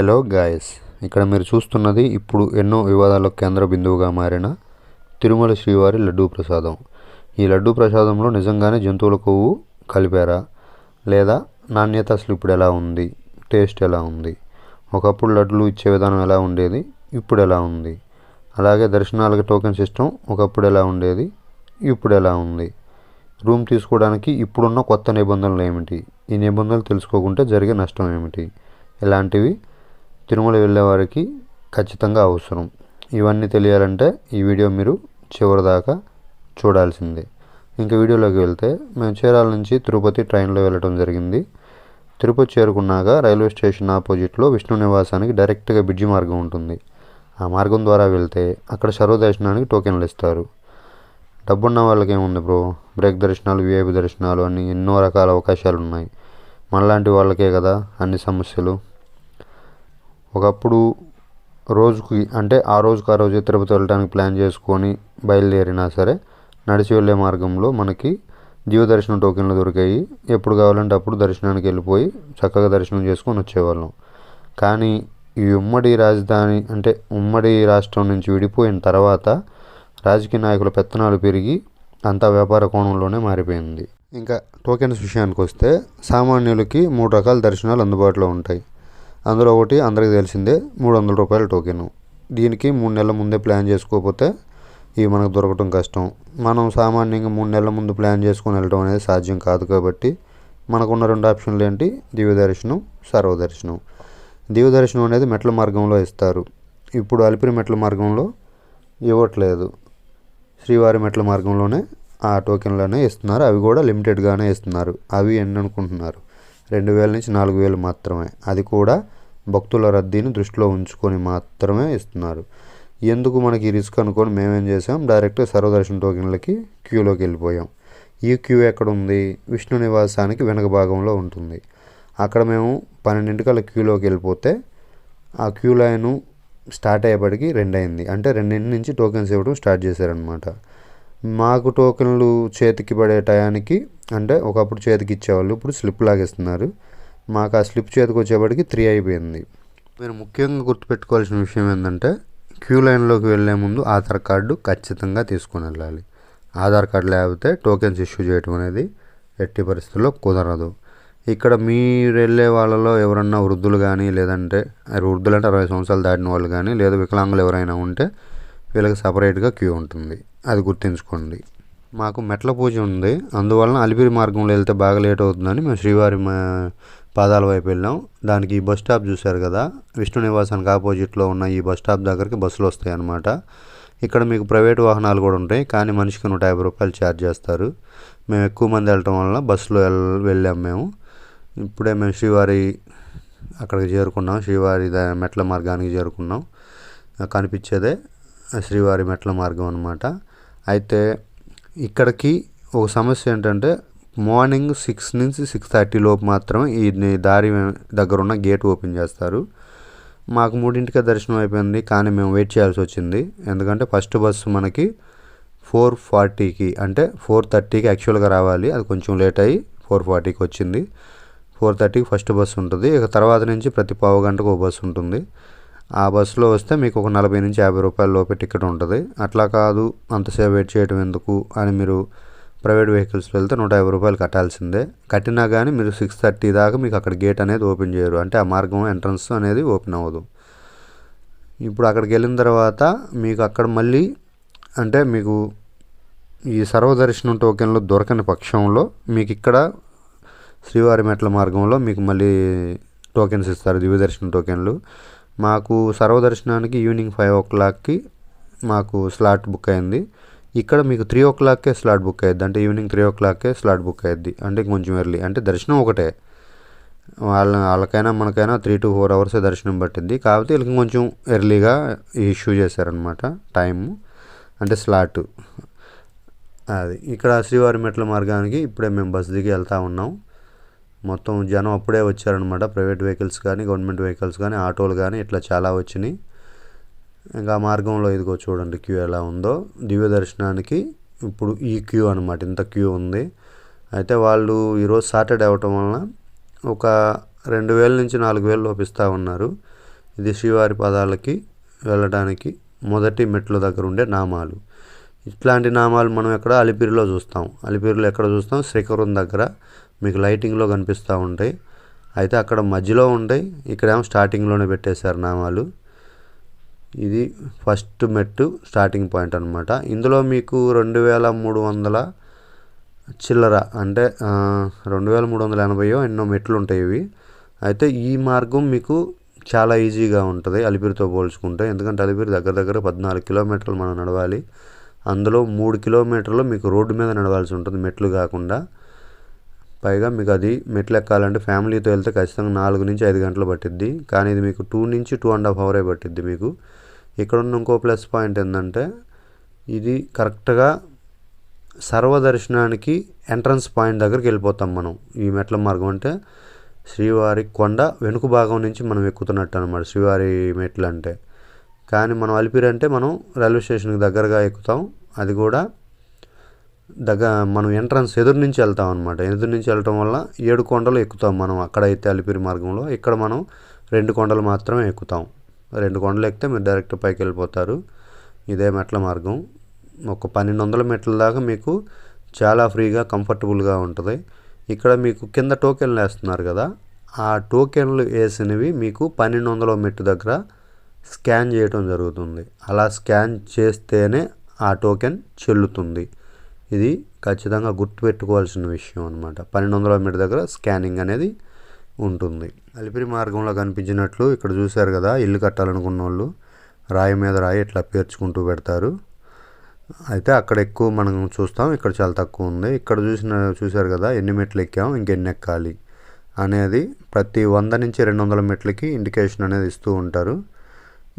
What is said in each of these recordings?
Hello guys ఇక్కడ మీరు చూస్తున్నది ఇప్పుడు ఎన్నో వివాదాలకు కేంద్ర బిందువుగా మారిన తిరుమల శ్రీవారి లడ్డూ ప్రసాదం. ఈ లడ్డూ ప్రసాదంలో నిజంగానే జంతువుల కొవ్వు కలిపారా? లేదా నాణ్యత అసలు ఇప్పుడు ఎలా ఉంది? టేస్ట్ ఎలా ఉంది? ఒకప్పుడు లడ్లు ఇచ్చే విధానం ఎలా ఉండేది? ఇప్పుడు ఎలా ఉంది? అలాగే దర్శనాలకి టోకెన్ సిస్టమ్ ఒకప్పుడు ఎలా ఉండేది? ఇప్పుడు ఎలా ఉంది? రూమ్ తీసుకోవడానికి ఇప్పుడున్న కొత్త నిబంధనలు ఏమిటి? ఈ నిబంధనలు తెలుసుకోకుంటే జరిగే నష్టం ఏమిటి? ఇలాంటివి తిరుమల వెళ్ళేవారికి ఖచ్చితంగా అవసరం. ఇవన్నీ తెలియాలంటే ఈ వీడియో మీరు చివరి దాకా చూడాల్సిందే. ఇంకా వీడియోలోకి వెళ్తే మేము చీరాల నుంచి తిరుపతి ట్రైన్లో వెళ్ళడం జరిగింది. తిరుపతి చేరుకున్నాక రైల్వే స్టేషన్ ఆపోజిట్లో విష్ణు నివాసానికి డైరెక్ట్గా బ్రిడ్జి మార్గం ఉంటుంది. ఆ మార్గం ద్వారా వెళ్తే అక్కడ సర్వదర్శనానికి టోకెన్లు ఇస్తారు. డబ్బున్న వాళ్ళకి ఏముంది బ్రో? బ్రేక్ దర్శనాలు విఐపి దర్శనాలు అని ఎన్నో రకాల అవకాశాలు ఉన్నాయి మనలాంటి వాళ్ళకే కదా అన్ని సమస్యలు? ఒకప్పుడు రోజుకి అంటే ఆ రోజుకి ఆ రోజు తిరుపతి వెళ్ళడానికి ప్లాన్ చేసుకొని బయలుదేరినా సరే నడిచి వెళ్ళే మార్గంలో మనకి జీవ దర్శనం టోకెన్లు దొరికాయి. ఎప్పుడు కావాలంటే అప్పుడు దర్శనానికి వెళ్ళిపోయి చక్కగా దర్శనం చేసుకొని వచ్చేవాళ్ళం. కానీ ఈ ఉమ్మడి రాజధాని అంటే ఉమ్మడి రాష్ట్రం నుంచి విడిపోయిన తర్వాత రాజకీయ నాయకుల పెత్తనాలు పెరిగి అంతా వ్యాపార కోణంలోనే మారిపోయింది. ఇంకా టోకెన్స్ విషయానికి వస్తే సామాన్యులకి మూడు రకాల దర్శనాలు అందుబాటులో ఉంటాయి. అందులో ఒకటి అందరికీ తెలిసిందే మూడు వందల రూపాయల టోకెను. దీనికి మూడు నెలల ముందే ప్లాన్ చేసుకోకపోతే ఇవి మనకు దొరకటం కష్టం. మనం సామాన్యంగా మూడు నెలల ముందు ప్లాన్ చేసుకొని వెళ్ళడం అనేది సాధ్యం కాదు కాబట్టి మనకున్న రెండు ఆప్షన్లు ఏంటి? దివ్యదర్శనం సర్వదర్శనం. దివ్యదర్శనం అనేది మెట్ల మార్గంలో ఇస్తారు. ఇప్పుడు అలిపిరి మెట్ల మార్గంలో ఇవ్వట్లేదు. శ్రీవారి మెట్ల మార్గంలోనే ఆ టోకెన్లనే ఇస్తున్నారు. అవి కూడా లిమిటెడ్గానే ఇస్తున్నారు. అవి ఎన్ని అనుకుంటున్నారు? రెండు వేల నుంచి నాలుగు వేలు మాత్రమే. అది కూడా భక్తుల రద్దీని దృష్టిలో ఉంచుకొని మాత్రమే ఇస్తున్నారు. ఎందుకు మనకి రిస్క్ అనుకొని మేమేం చేసాం డైరెక్ట్ సర్వదర్శన టోకెన్లకి క్యూలోకి వెళ్ళిపోయాం. ఈ క్యూ ఎక్కడ ఉంది విష్ణు నివాసానికి వెనక భాగంలో ఉంటుంది. అక్కడ మేము పన్నెండింటికల్లా క్యూలోకి వెళ్ళిపోతే ఆ క్యూ లైను స్టార్ట్ అయ్యేపటికి రెండు అయింది అంటే రెండింటి నుంచి టోకెన్స్ ఇవ్వడం స్టార్ట్ చేశారనమాట మాకు టోకెన్లు చేతికి పడే టయానికి అంటే ఒకప్పుడు చేతికి ఇచ్చేవాళ్ళు ఇప్పుడు స్లిప్ లాగేస్తున్నారు. మాకు ఆ స్లిప్ చేతికి వచ్చేప్పటికి త్రీ అయిపోయింది. మీరు ముఖ్యంగా గుర్తుపెట్టుకోవాల్సిన విషయం ఏంటంటే క్యూ లైన్లోకి వెళ్ళే ముందు ఆధార్ కార్డు ఖచ్చితంగా తీసుకొని వెళ్ళాలి. ఆధార్ కార్డు లేకపోతే టోకెన్స్ ఇష్యూ చేయటం అనేది ఎట్టి పరిస్థితుల్లో కుదరదు. ఇక్కడ మీరు వెళ్ళే వాళ్ళలో ఎవరన్నా వృద్ధులు కానీ లేదంటే వృద్ధులు అంటే అరవై సంవత్సరాలు దాటిన వాళ్ళు కానీ లేదా వికలాంగులు ఎవరైనా ఉంటే వీళ్ళకి సపరేట్గా క్యూ ఉంటుంది. అది గుర్తుంచుకోండి. మాకు మెట్ల పూజ ఉంది. అందువలన అలిపిరి మార్గంలో వెళ్తే బాగా లేట్ అవుతుందని మేము శ్రీవారి పాదాల వైపు వెళ్ళాం. దానికి ఈ బస్ స్టాప్ చూశారు కదా? విష్ణు నివాసానికి ఆపోజిట్లో ఉన్న ఈ బస్ స్టాప్ దగ్గరికి బస్సులు వస్తాయి అన్నమాట. ఇక్కడ మీకు ప్రైవేట్ వాహనాలు కూడా ఉంటాయి. కానీ మనిషికి నూట యాభై రూపాయలు ఛార్జ్ చేస్తారు. మేము ఎక్కువ మంది వెళ్ళటం వల్ల బస్సులో వెళ్ వెళ్ళాం మేము. ఇప్పుడే మేము శ్రీవారి అక్కడికి చేరుకున్నాం. శ్రీవారి మెట్ల మార్గానికి చేరుకున్నాం. కనిపించేదే శ్రీవారి మెట్ల మార్గం అనమాట అయితే ఇక్కడికి ఒక సమస్య ఏంటంటే మార్నింగ్ సిక్స్ నుంచి సిక్స్ థర్టీ లోపు మాత్రమే ఈ దారి దగ్గర ఉన్న గేట్ ఓపెన్ చేస్తారు. మాకు మూడింటికే దర్శనం అయిపోయింది కానీ మేము వెయిట్ చేయాల్సి వచ్చింది. ఎందుకంటే ఫస్ట్ బస్సు మనకి ఫోర్ ఫార్టీకి అంటే ఫోర్ థర్టీకి యాక్చువల్గా రావాలి. అది కొంచెం లేట్ అయ్యి ఫోర్ ఫార్టీకి వచ్చింది. ఫోర్ థర్టీకి ఫస్ట్ బస్సు ఉంటుంది. ఇక తర్వాత నుంచి ప్రతి పావు గంటకు ఒక బస్సు ఉంటుంది. ఆ బస్సులో వస్తే మీకు ఒక నలభై నుంచి యాభై రూపాయల లోపే టికెట్ ఉంటుంది. అట్లా కాదు అంతసేపు వెయిట్ చేయడం ఎందుకు అని మీరు ప్రైవేట్ వెహికల్స్లో వెళ్తే నూట యాభై రూపాయలు కట్టాల్సిందే. కట్టినా కానీ మీరు సిక్స్ థర్టీ దాకా మీకు అక్కడ గేట్ అనేది ఓపెన్ చేయరు. అంటే ఆ మార్గం ఎంట్రన్స్ అనేది ఓపెన్ అవ్వదు. ఇప్పుడు అక్కడికి వెళ్ళిన తర్వాత మీకు అక్కడ మళ్ళీ అంటే మీకు ఈ సర్వదర్శనం టోకెన్లు దొరకని పక్షంలో మీకు ఇక్కడ శ్రీవారి మెట్ల మార్గంలో మీకు మళ్ళీ టోకెన్స్ ఇస్తారు. దివ్యదర్శనం టోకెన్లు. మాకు సర్వదర్శనానికి ఈవినింగ్ ఫైవ్ ఓ క్లాక్కి మాకు స్లాట్ బుక్ అయింది. ఇక్కడ మీకు త్రీ ఓ క్లాక్కే స్లాట్ బుక్ అయ్యిద్ది. అంటే ఈవినింగ్ త్రీ ఓ క్లాక్కే స్లాట్ బుక్ అయ్యిద్ది. అంటే కొంచెం ఎర్లీ. అంటే దర్శనం ఒకటే. వాళ్ళ వాళ్ళకైనా మనకైనా త్రీ టు ఫోర్ అవర్స్ దర్శనం పట్టింది కాకపోతే వీళ్ళకి కొంచెం ఎర్లీగా ఇష్యూ చేశారనమాట టైము. అంటే స్లాట్. అది. ఇక్కడ శ్రీవారి మెట్ల మార్గానికి ఇప్పుడే మేము బస్ దిగి వెళ్తూ ఉన్నాం. మొత్తం జనం అప్పుడే వచ్చారనమాట ప్రైవేట్ వెహికల్స్ కానీ గవర్నమెంట్ వెహికల్స్ కానీ ఆటోలు కానీ ఇట్లా చాలా వచ్చినాయి. ఇంకా మార్గంలో ఇదిగో చూడండి క్యూ ఎలా ఉందో. దివ్య దర్శనానికి ఇప్పుడు ఈ క్యూ అనమాట ఇంత క్యూ ఉంది. అయితే వాళ్ళు ఈరోజు సాటర్డే అవటం వలన ఒక రెండు వేల నుంచి నాలుగు వేలు లోపిస్తూ ఉన్నారు. ఇది శ్రీవారి పదాలకి వెళ్ళడానికి మొదటి మెట్ల దగ్గర ఉండే నామాలు. ఇట్లాంటి నామాలు మనం ఎక్కడ అలిపిరిలో చూస్తాం. అలిపిరిలో ఎక్కడ చూస్తాం? శ్రీకరం దగ్గర. మీకు లైటింగ్లో కనిపిస్తూ ఉంటాయి. అయితే అక్కడ మధ్యలో ఉంటాయి. ఇక్కడేమో స్టార్టింగ్లోనే పెట్టేశారు నామాలు. ఇది ఫస్ట్ మెట్టు స్టార్టింగ్ పాయింట్ అనమాట ఇందులో మీకు రెండు వేల మూడు వందల చిల్లర అంటే రెండు వేల మూడు వందల ఎనభైయో ఎన్నో మెట్లు ఉంటాయి ఇవి. అయితే ఈ మార్గం మీకు చాలా ఈజీగా ఉంటుంది అలిపిరితో పోల్చుకుంటే. ఎందుకంటే అలిపిరి దగ్గర దగ్గర పద్నాలుగు కిలోమీటర్లు మనం నడవాలి. అందులో మూడు కిలోమీటర్లు మీకు రోడ్డు మీద నడవాల్సి ఉంటుంది మెట్లు కాకుండా. పైగా మీకు అది మెట్లు ఎక్కాలంటే ఫ్యామిలీతో వెళ్తే ఖచ్చితంగా నాలుగు నుంచి ఐదు గంటలు పట్టిద్ది. కానీ ఇది మీకు టూ నుంచి టూ అండ్ హాఫ్ అవరే పట్టిద్ది మీకు. ఇక్కడ ఉన్న ఇంకో ప్లస్ పాయింట్ ఏంటంటే ఇది కరెక్ట్గా సర్వదర్శనానికి ఎంట్రన్స్ పాయింట్ దగ్గరికి వెళ్ళిపోతాం మనం. ఈ మెట్ల మార్గం అంటే శ్రీవారి కొండ వెనుక భాగం నుంచి మనం ఎక్కుతున్నట్టు అనమాట శ్రీవారి మెట్లు అంటే. కానీ మనం అలిపిరి అంటే మనం రైల్వే స్టేషన్కి దగ్గరగా ఎక్కుతాం. అది కూడా దగ్గర మనం ఎంట్రన్స్ ఎదురు నుంచి వెళ్తాం అనమాట ఎదురు నుంచి వెళ్ళటం వల్ల ఏడు కొండలు ఎక్కుతాం మనం అక్కడైతే అలిపిరి మార్గంలో. ఇక్కడ మనం రెండు కొండలు మాత్రమే ఎక్కుతాం. రెండు కొండలు ఎక్కితే మీరు డైరెక్ట్ పైకి వెళ్ళిపోతారు. ఇదే మెట్ల మార్గం. ఒక పన్నెండు వందల మెట్ల దాకా మీకు చాలా ఫ్రీగా కంఫర్టబుల్గా ఉంటుంది. ఇక్కడ మీకు కింద టోకెన్లు వేస్తున్నారు కదా. ఆ టోకెన్లు వేసినవి మీకు పన్నెండు వందల మెట్టు దగ్గర స్కాన్ చేయటం జరుగుతుంది. అలా స్కాన్ చేస్తేనే ఆ టోకెన్ చెల్లుతుంది. ఇది ఖచ్చితంగా గుర్తుపెట్టుకోవాల్సిన విషయం అనమాట పన్నెండు వందల మీటర్ దగ్గర స్కానింగ్ అనేది ఉంటుంది. అలిపిరి మార్గంలో కనిపించినట్లు ఇక్కడ చూశారు కదా ఇల్లు కట్టాలనుకున్న వాళ్ళు రాయి మీద రాయి ఇట్లా పేర్చుకుంటూ పెడతారు. అయితే అక్కడ ఎక్కువ మనం చూస్తాం ఇక్కడ చాలా తక్కువ ఉంది. ఇక్కడ చూసిన చూశారు కదా ఎన్ని మెట్లు ఎక్కాం ఇంకెన్ని ఎక్కాలి అనేది ప్రతి వంద నుంచి రెండు వందల మెట్లకి ఇండికేషన్ అనేది ఇస్తూ ఉంటారు.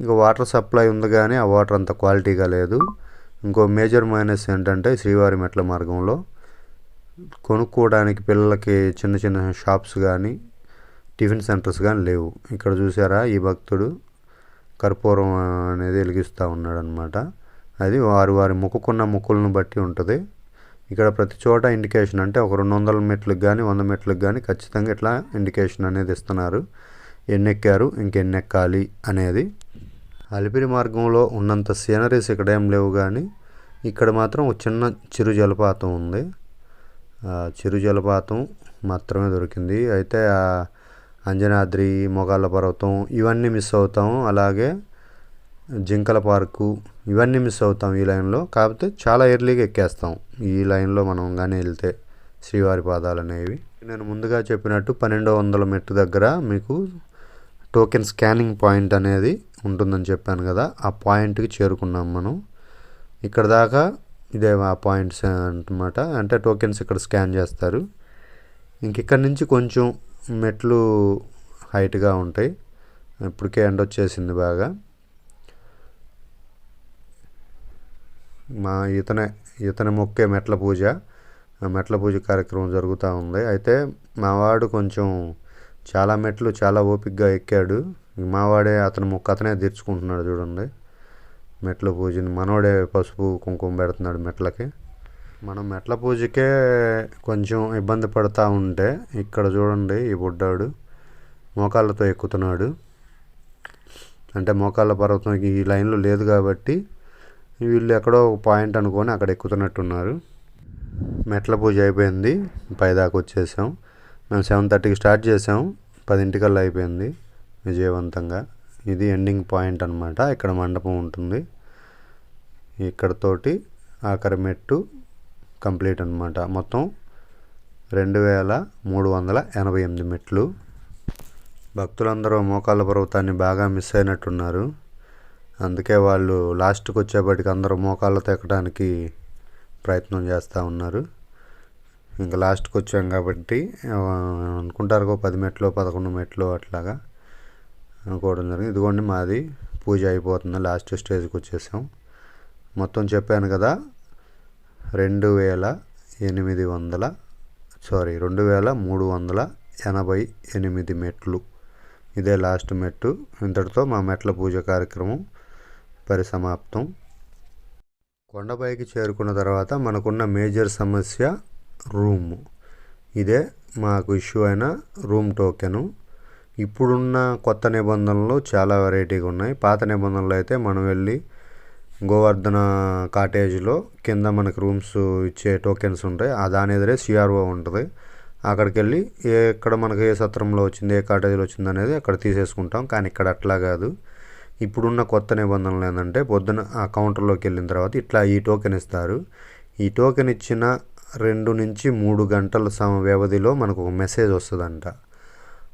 ఇంకా వాటర్ సప్లై ఉంది కానీ ఆ వాటర్ అంత క్వాలిటీగా లేదు. ఇంకో మేజర్ మైనస్ ఏంటంటే శ్రీవారి మెట్ల మార్గంలో కొనుక్కోవడానికి పిల్లలకి చిన్న చిన్న షాప్స్ కానీ టిఫిన్ సెంటర్స్ కానీ లేవు. ఇక్కడ చూసారా ఈ భక్తుడు కర్పూరం అనేది వెలిగిస్తూ ఉన్నాడనమాట అది వారి వారి మొక్కుకున్న మొక్కులను బట్టి ఉంటుంది. ఇక్కడ ప్రతి చోట ఇండికేషన్ అంటే ఒక రెండు వందల మెట్లకు కానీ వంద మెట్లకు కానీ ఖచ్చితంగా ఇట్లా ఇండికేషన్ అనేది ఇస్తున్నారు. ఎన్ని ఎక్కారు అనేది. అలిపిరి మార్గంలో ఉన్నంత సీనరీస్ ఇక్కడ ఏం లేవు కానీ ఇక్కడ మాత్రం ఒక చిన్న చిరు జలపాతం ఉంది. చిరు జలపాతం మాత్రమే దొరికింది. అయితే ఆ అంజనాద్రి మొగాళ్ళ పర్వతం ఇవన్నీ మిస్ అవుతాం. అలాగే జింకల పార్కు ఇవన్నీ మిస్ అవుతాం ఈ లైన్లో. కాకపోతే చాలా ఎర్లీగా ఎక్కేస్తాం. ఈ లైన్లో మనం కానీ వెళ్తే శ్రీవారి పాదాలు అనేవి నేను ముందుగా చెప్పినట్టు పన్నెండు వందల మెట్టు దగ్గర మీకు టోకెన్ స్కానింగ్ పాయింట్ అనేది ఉంటుందని చెప్పాను కదా ఆ పాయింట్కి చేరుకున్నాం మనం. ఇక్కడ దాకా ఇదే ఆ పాయింట్స్ అనమాట అంటే టోకెన్స్ ఇక్కడ స్కాన్ చేస్తారు. ఇంక ఇక్కడ నుంచి కొంచెం మెట్లు హైట్గా ఉంటాయి. ఇప్పటికే ఎండ వచ్చేసింది బాగా. మా ఇతనే ఇతని మొక్కే మెట్ల పూజ. మెట్ల పూజ కార్యక్రమం జరుగుతూ ఉంది. అయితే మా వాడు కొంచెం చాలా మెట్లు చాలా ఓపికగా ఎక్కాడు. మావాడే అతను ముక్క అతనే తీర్చుకుంటున్నాడు చూడండి. మెట్ల పూజని మనోడే పసుపు కుంకుమ పెడుతున్నాడు మెట్లకి. మనం మెట్ల పూజకే కొంచెం ఇబ్బంది పడుతూ ఉంటే ఇక్కడ చూడండి ఈ బుడ్డాడు మోకాళ్ళతో ఎక్కుతున్నాడు. అంటే మోకాళ్ళ పర్వతం ఈ లైన్లో లేదు కాబట్టి వీళ్ళు ఎక్కడో ఒక పాయింట్ అనుకొని అక్కడ ఎక్కుతున్నట్టున్నారు. మెట్ల పూజ అయిపోయింది. పైదాకా వచ్చేసాం. మేము సెవెన్ థర్టీకి స్టార్ట్ చేసాం. పదింటికల్లా అయిపోయింది విజయవంతంగా. ఇది ఎండింగ్ పాయింట్ అనమాట ఇక్కడ మండపం ఉంటుంది. ఇక్కడతోటి ఆఖరి మెట్టు కంప్లీట్ అనమాట మొత్తం రెండు వేల మూడు వందల ఎనభై ఎనిమిది మెట్లు. భక్తులందరూ మోకాళ్ళ పర్వతాన్ని బాగా మిస్ అయినట్టున్నారు. అందుకే వాళ్ళు లాస్ట్కి వచ్చేప్పటికి అందరూ మోకాళ్ళతో ఎక్కడానికి ప్రయత్నం చేస్తూ ఉన్నారు. ఇంకా లాస్ట్కి వచ్చాం కాబట్టి అనుకుంటారు ఒక పది మెట్లు పదకొండు మెట్లు అట్లాగా అనుకోవడం జరిగింది. ఇదిగోండి మాది పూజ అయిపోతుంది. లాస్ట్ స్టేజ్కి వచ్చేసాం. మొత్తం చెప్పాను కదా రెండు వేల ఎనిమిది వందల సారీ రెండు వేల మూడు వందల ఎనభై ఎనిమిది మెట్లు. ఇదే లాస్ట్ మెట్టు. ఇంతటితో మా మెట్ల పూజ కార్యక్రమం పరిసమాప్తం. కొండపైకి చేరుకున్న తర్వాత మనకున్న మేజర్ సమస్య రూమ్. ఇదే మాకు ఇష్యూ అయిన రూమ్ టోకెను. ఇప్పుడున్న కొత్త నిబంధనలు చాలా వెరైటీగా ఉన్నాయి. పాత నిబంధనలు అయితే మనం వెళ్ళి గోవర్ధన కాటేజ్లో కింద మనకు రూమ్స్ ఇచ్చే టోకెన్స్ ఉంటాయి. ఆ దాని ఎదురే సిఆర్ఓ ఉంటుంది. అక్కడికి వెళ్ళి ఏ ఎక్కడ మనకి ఏ సత్రంలో వచ్చింది ఏ కాటేజీలో వచ్చింది అనేది అక్కడ తీసేసుకుంటాం. కానీ ఇక్కడ అట్లా కాదు. ఇప్పుడున్న కొత్త నిబంధనలు ఏంటంటే పొద్దున ఆ కౌంటర్లోకి వెళ్ళిన తర్వాత ఇట్లా ఈ టోకెన్ ఇస్తారు. ఈ టోకెన్ ఇచ్చిన రెండు నుంచి మూడు గంటల సమ వ్యవధిలో మనకు ఒక మెసేజ్ వస్తుందంట.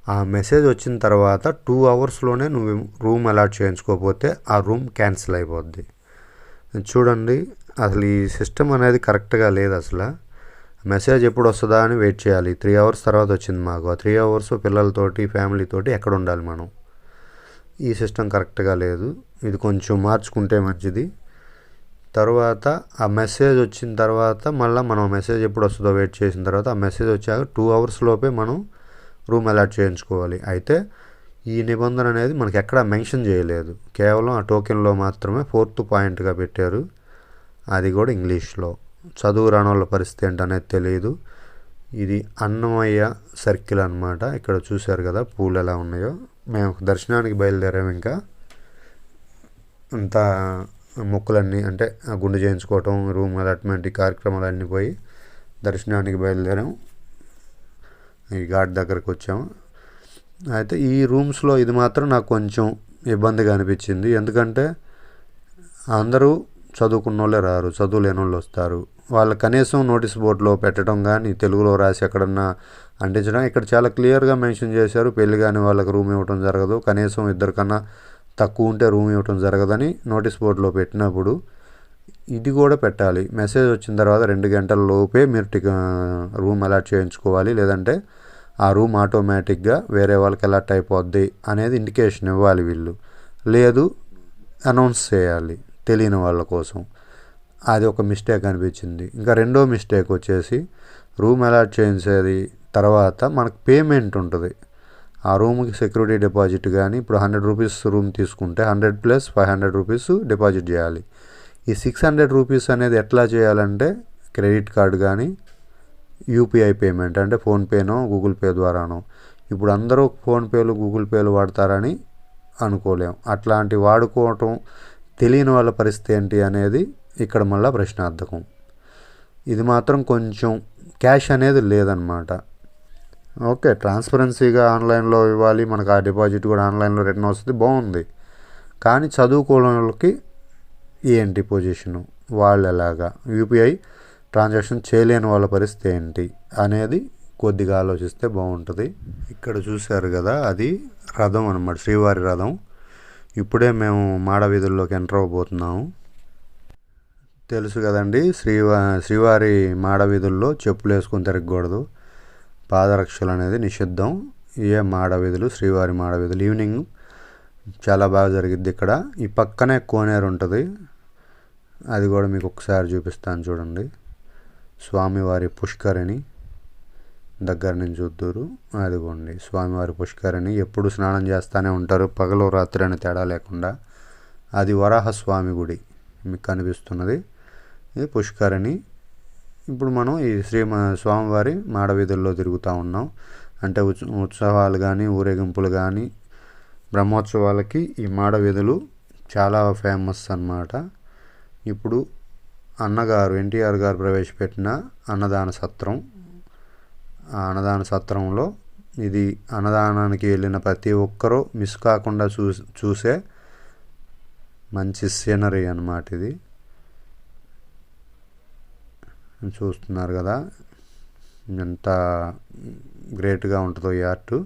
ఆ మెసేజ్ వచ్చిన తర్వాత టూ అవర్స్లోనే నువ్వు రూమ్ అలాట్ చేయించుకోకపోతే ఆ రూమ్ క్యాన్సిల్ అయిపోద్ది. చూడండి అసలు ఈ సిస్టమ్ అనేది కరెక్ట్గా లేదు అసలు. మెసేజ్ ఎప్పుడు వస్తుందా అని వెయిట్ చేయాలి. త్రీ అవర్స్ తర్వాత వచ్చింది మాకు. ఆ త్రీ అవర్స్ పిల్లలతోటి ఫ్యామిలీతోటి ఎక్కడ ఉండాలి మనం? ఈ సిస్టమ్ కరెక్ట్గా లేదు. ఇది కొంచెం మార్చుకుంటే మంచిది. తర్వాత ఆ మెసేజ్ వచ్చిన తర్వాత మళ్ళీ మనం మెసేజ్ ఎప్పుడు వస్తుందో వెయిట్ చేసిన తర్వాత ఆ మెసేజ్ వచ్చాక టూ అవర్స్ లోపే మనం రూమ్ అలాట్ చేయించుకోవాలి. అయితే ఈ నిబంధన అనేది మనకి ఎక్కడ మెన్షన్ చేయలేదు. కేవలం ఆ టోకెన్లో మాత్రమే ఫోర్త్ పాయింట్గా పెట్టారు. అది కూడా ఇంగ్లీష్లో చదువు రాని వాళ్ళ పరిస్థితి ఏంటనేది తెలియదు ఇది అన్నమయ్య సర్కిల్ అనమాట ఇక్కడ చూశారు కదా పూలు ఎలా ఉన్నాయో. మేము దర్శనానికి బయలుదేరాము ఇంకా. అంతా మొక్కులన్నీ అంటే ఆ గుండు చేయించుకోవటం రూమ్ అలాట్మెంట్ కార్యక్రమాలన్నీ కార్యక్రమాలు అన్నీ పోయి దర్శనానికి బయలుదేరాం. ఈ ఘాట్ దగ్గరకు వచ్చాము అయితే ఈ రూమ్స్లో ఇది మాత్రం నాకు కొంచెం ఇబ్బందిగా అనిపించింది. ఎందుకంటే అందరూ చదువుకున్న వాళ్ళే రారు చదువు లేని వాళ్ళు వస్తారు. వాళ్ళు కనీసం నోటీస్ బోర్డులో పెట్టడం కానీ తెలుగులో రాసి ఎక్కడన్నా అంటించడం ఇక్కడ చాలా క్లియర్గా మెన్షన్ చేశారు. పెళ్ళి కాని వాళ్ళకి రూమ్ ఇవ్వడం జరగదు. కనీసం ఇద్దరికన్నా తక్కువ ఉంటే రూమ్ ఇవ్వటం జరగదని నోటీస్ బోర్డులో పెట్టినప్పుడు ఇది కూడా పెట్టాలి. మెసేజ్ వచ్చిన తర్వాత రెండు గంటల లోపే మీరు టిక రూమ్ అలాట్ చేయించుకోవాలి. లేదంటే ఆ రూమ్ ఆటోమేటిక్గా వేరే వాళ్ళకి అలాట్ అయిపోద్ది అనేది ఇండికేషన్ ఇవ్వాలి వీళ్ళు. లేదు అనౌన్స్ చేయాలి తెలియని వాళ్ళ కోసం. అది ఒక మిస్టేక్ అనిపించింది. ఇంకా రెండో మిస్టేక్ వచ్చేసి రూమ్ అలాట్ చేయించేది తర్వాత మనకు పేమెంట్ ఉంటుంది. ఆ రూమ్కి సెక్యూరిటీ డిపాజిట్ కానీ ఇప్పుడు హండ్రెడ్ రూపీస్ రూమ్ తీసుకుంటే hundred plus five hundred rupees deposit చేయాలి. ఈ సిక్స్ హండ్రెడ్ రూపీస్ అనేది ఎట్లా చేయాలంటే క్రెడిట్ కార్డు కానీ యూపీఐ పేమెంట్ అంటే ఫోన్పేనో గూగుల్ పే ద్వారానో. ఇప్పుడు అందరూ ఫోన్పేలు గూగుల్ పేలు వాడతారని అనుకోలేం. అట్లాంటి వాడుకోవటం తెలియని వాళ్ళ పరిస్థితి ఏంటి అనేది ఇక్కడ మళ్ళీ ప్రశ్నార్థకం. ఇది మాత్రం కొంచెం క్యాష్ అనేది లేదనమాట. ఓకే ట్రాన్స్పరెన్సీగా ఆన్లైన్లో ఇవ్వాలి మనకు ఆ డిపాజిట్ కూడా ఆన్లైన్లో రిటర్న్ వస్తుంది బాగుంది. కానీ చదువుకోవడం వాళ్ళకి ఏంటి పొజిషను వాళ్ళు ఎలాగా? యూపీఐ ట్రాన్సాక్షన్ చేయలేని వాళ్ళ పరిస్థితి ఏంటి అనేది కొద్దిగా ఆలోచిస్తే బాగుంటుంది. ఇక్కడ చూశారు కదా అది రథం అనమాట శ్రీవారి రథం. ఇప్పుడే మేము మాడ వీధుల్లోకి ఎంటర్ అవ్వబోతున్నాము. తెలుసు కదండి శ్రీవా శ్రీవారి మాడ వీధుల్లో చెప్పులు వేసుకొని తిరగకూడదు. పాదరక్షలు అనేది నిషిద్ధం. ఇవే మాడవీధులు శ్రీవారి మాడవీధులు ఈవినింగ్ చాలా బాగా జరిగిద్ది ఇక్కడ. ఈ పక్కనే కోనేరు ఉంటుంది. అది కూడా మీకు ఒకసారి చూపిస్తాను చూడండి. స్వామివారి పుష్కరిణి దగ్గర నుంచి చూద్దూరు అదిగోండి స్వామివారి పుష్కరిణి. ఎప్పుడు స్నానం చేస్తూనే ఉంటారు. పగలు రాత్రి అని తేడా లేకుండా. అది వరాహస్వామి గుడి మీకు కనిపిస్తున్నది. ఇది పుష్కరిణి ఇప్పుడు మనం ఈ శ్రీ స్వామివారి మాడవీధుల్లో తిరుగుతూ ఉన్నాం. అంటే ఉత్స ఉత్సవాలు కానీ ఊరేగింపులు కానీ బ్రహ్మోత్సవాలకి ఈ మాడవీధులు చాలా ఫేమస్ అన్నమాట. ఇప్పుడు అన్నగారు ఎన్టీఆర్ గారు ప్రవేశపెట్టిన అన్నదాన సత్రం ఆ అన్నదాన సత్రంలో ఇది అన్నదానానికి వెళ్ళిన ప్రతి ఒక్కరూ మిస్ కాకుండా చూ చూసే మంచి సీనరీ అన్నమాట ఇది. చూస్తున్నారు కదా. ఎంత గ్రేట్గా ఉంటుందో ఈ ఆర్ట్.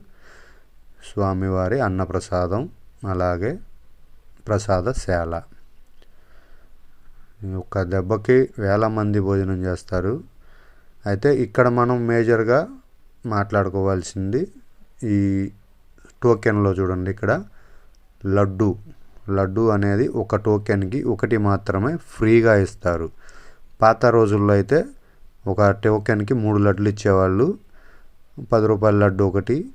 స్వామివారి అన్నప్రసాదం అలాగే ప్రసాదశాల ఒక దెబ్బకి వేల మంది భోజనం చేస్తారు. అయితే ఇక్కడ మనం మేజర్గా మాట్లాడుకోవాల్సింది ఈ టోకెన్లో చూడండి ఇక్కడ. లడ్డు. లడ్డు అనేది ఒక టోకెన్కి ఒకటి మాత్రమే ఫ్రీగా ఇస్తారు. పాత రోజుల్లో అయితే ఒక టోకెన్కి మూడు లడ్లు ఇచ్చేవాళ్ళు. పది రూపాయల లడ్డు ఒకటి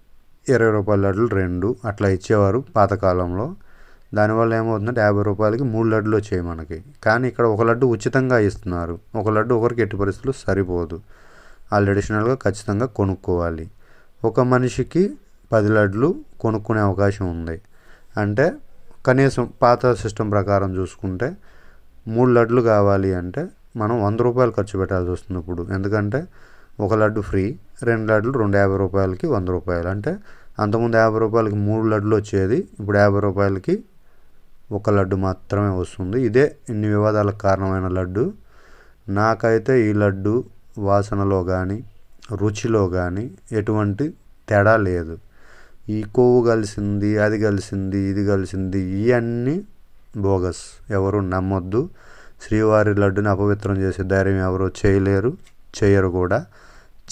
ఇరవై రూపాయల లడ్లు రెండు అట్లా ఇచ్చేవారు పాతకాలంలో దానివల్ల ఏమవుతుందంటే యాభై రూపాయలకి మూడు లడ్లు వచ్చాయి మనకి. కానీ ఇక్కడ ఒక లడ్డు ఉచితంగా ఇస్తున్నారు. ఒక లడ్డు ఒకరికి ఎట్టి పరిస్థితులు సరిపోదు. వాళ్ళు అడిషనల్గా ఖచ్చితంగా కొనుక్కోవాలి. ఒక మనిషికి పది లడ్లు కొనుక్కునే అవకాశం ఉంది. అంటే కనీసం పాత సిస్టమ్ ప్రకారం చూసుకుంటే మూడు లడ్లు కావాలి అంటే మనం వంద రూపాయలు ఖర్చు పెట్టాల్సి వస్తుంది ఇప్పుడు. ఎందుకంటే ఒక లడ్డు ఫ్రీ రెండు లడ్లు రెండు యాభై రూపాయలకి వంద రూపాయలు. అంటే అంతకుముందు యాభై రూపాయలకి మూడు లడ్లు వచ్చేది ఇప్పుడు యాభై రూపాయలకి ఒక లడ్డు మాత్రమే వస్తుంది. ఇదే ఇన్ని వివాదాలకు కారణమైన లడ్డు. నాకైతే ఈ లడ్డు వాసనలో కానీ రుచిలో కానీ ఎటువంటి తేడా లేదు. ఈ కొవ్వు కలిసింది అది కలిసింది ఇది కలిసింది ఇవన్నీ బోగస్. ఎవరు నమ్మొద్దు. శ్రీవారి లడ్డుని అపవిత్రం చేసే ధైర్యం ఎవరు చేయలేరు చేయరు కూడా.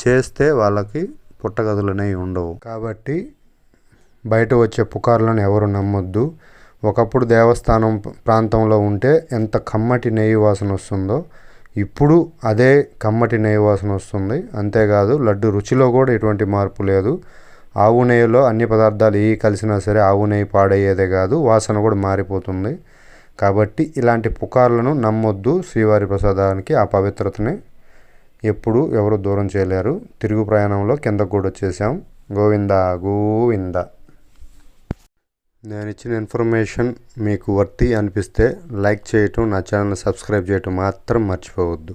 చేస్తే వాళ్ళకి పుట్టగదులనే ఉండవు. కాబట్టి బయట వచ్చే పుకార్లను ఎవరు నమ్మొద్దు. ఒకప్పుడు దేవస్థానం ప్రాంతంలో ఉంటే ఎంత కమ్మటి నెయ్యి వాసన వస్తుందో ఇప్పుడు అదే కమ్మటి నెయ్యి వాసన వస్తుంది. అంతేకాదు లడ్డు రుచిలో కూడా ఎటువంటి మార్పు లేదు. ఆవు నెయ్యిలో అన్ని పదార్థాలు ఏ కలిసినా సరే ఆవు నెయ్యి పాడయ్యేదే కాదు వాసన కూడా మారిపోతుంది. కాబట్టి ఇలాంటి పుకార్లను నమ్మొద్దు శ్రీవారి ప్రసాదానికి ఆ పవిత్రతని ఎప్పుడు ఎవరు దూరం చేయలేరు. తిరుగు ప్రయాణంలో కింద కూడా వచ్చేసాం గోవింద గోవింద. నేను ఇచ్చిన ఇన్ఫర్మేషన్ మీకు వర్తి అనిపిస్తే లైక్ చేయటం నా ఛానల్ సబ్స్క్రైబ్ చేయటం మాత్రం మర్చిపోవద్దు.